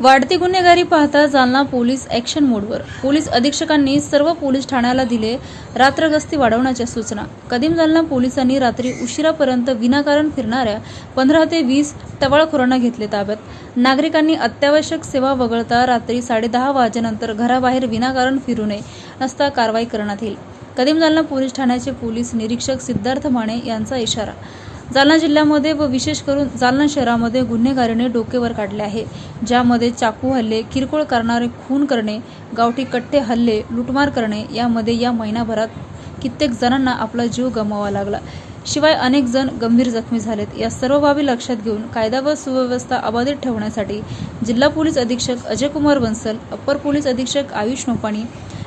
वाढती गुन्हेगारी पाहता जालना पोलीस ॲक्शन मोडवर पोलीस अधीक्षकांनी सर्व पोलीस ठाण्याला दिले रात्र गस्ती वाढवण्याच्या सूचना. कदीम जालना पोलिसांनी रात्री उशिरापर्यंत विनाकारण फिरणाऱ्या पंधरा ते वीस टवाळखोरांना घेतले ताब्यात. नागरिकांनी अत्यावश्यक सेवा वगळता रात्री साडेदहा वाजेनंतर घराबाहेर विनाकारण फिरू नये नसता कारवाई करण्यात येईल. कदीम जालना पोलीस ठाण्याचे पोलीस निरीक्षक सिद्धार्थ माने यांचा इशारा. जालना जिल्ह्यामध्ये व विशेष करून जालना शहरामध्ये गुन्हेगारीने डोकेवर काढले आहे. ज्यामध्ये चाकू हल्ले किरकोळ करणारे खून करणे गावठी कट्टे हल्ले लुटमार करणे यामध्ये या महिनाभरात कित्येक जणांना आपला जीव गमवावा लागला. शिवाय अनेक जण गंभीर जखमी झालेत. या सर्व बाबी लक्षात घेऊन कायदा व सुव्यवस्था अबाधित ठेवण्यासाठी जिल्हा पोलीस अधीक्षक अजय कुमार बन्सल अप्पर पोलीस अधीक्षक आयुष नोपाणी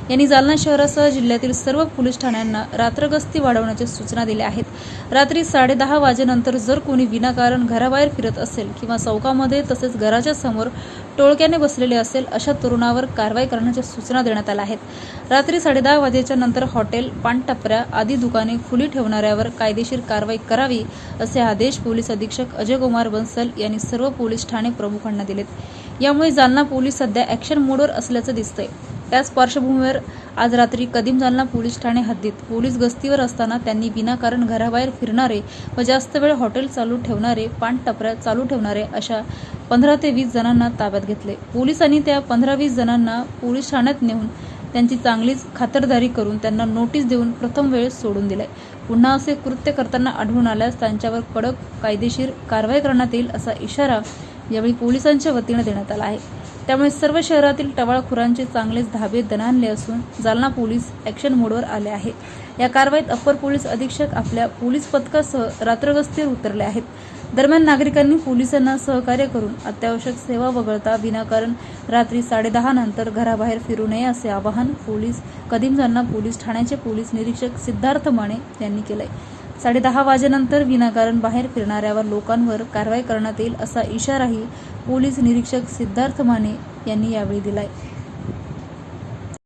यांनी जालना शहरासह जिल्ह्यातील सर्व पोलीस ठाण्यांना रात्रगस्ती वाढवण्याच्या सूचना दिल्या आहेत. रात्री साडेदहा वाजेनंतर जर कोणी विनाकारण घराबाहेर फिरत असेल किंवा चौकामध्ये तसेच घराच्या समोर टोळक्याने बसलेले असेल अशा तरुणावर कारवाई करण्याच्या सूचना देण्यात आल्या आहेत. रात्री साडेदहा वाजेच्या नंतर हॉटेल पानटपऱ्या आदी दुकाने खुली ठेवणाऱ्यावर कायदेशीर कारवाई करावी असे आदेश पोलीस अधीक्षक अजय कुमार बन्सल यांनी सर्व पोलीस ठाणे प्रमुखांना दिलेत. यामुळे जालना पोलीस सध्या ॲक्शन मोडवर असल्याचं दिसतंय. त्याच पार्श्वभूमीवर आज रात्री कदीम जालना पोलीस ठाणे हद्दीत पोलीस गस्तीवर असताना त्यांनी विनाकारण घराबाहेर फिरणारे व जास्त वेळ हॉटेल चालू ठेवणारे पानटपऱ्या चालू ठेवणारे अशा पंधरा ते वीस जणांना ताब्यात घेतले. पोलिसांनी त्या पंधरा वीस जणांना पोलीस ठाण्यात नेऊन त्यांची चांगलीच खातरदारी करून त्यांना नोटीस देऊन प्रथम वेळ सोडून दिलाय. पुन्हा असे कृत्य करताना आढळून आल्यास त्यांच्यावर कडक कायदेशीर कारवाई करण्यात येईल असा इशारा यावेळी पोलिसांच्या वतीनं देण्यात आला आहे. त्यामुळे सर्व शहरातील टवाळखोरांचे चांगलेच धाबे दणाणले असून जालना पोलीस ॲक्शन मोडवर आले आहे या कारवाईत अप्पर पोलीस अधीक्षक आपल्या पोलीस पथकासह रात्रगस्तीवर उतरले आहेत. दरम्यान नागरिकांनी पोलिसांना सहकार्य करून अत्यावश्यक सेवा वगळता विनाकारण रात्री साडेदहा नंतर घराबाहेर फिरू नये असे आवाहन पोलीस कदीमजांना पोलीस ठाण्याचे पोलीस निरीक्षक सिद्धार्थ माने यांनी केलंय. साडेदहा वाजेनंतर विनाकारण बाहेर फिरणाऱ्यावर लोकांवर कारवाई करण्यात येईल असा इशाराही पोलीस निरीक्षक सिद्धार्थ माने यांनी यावेळी दिलाय.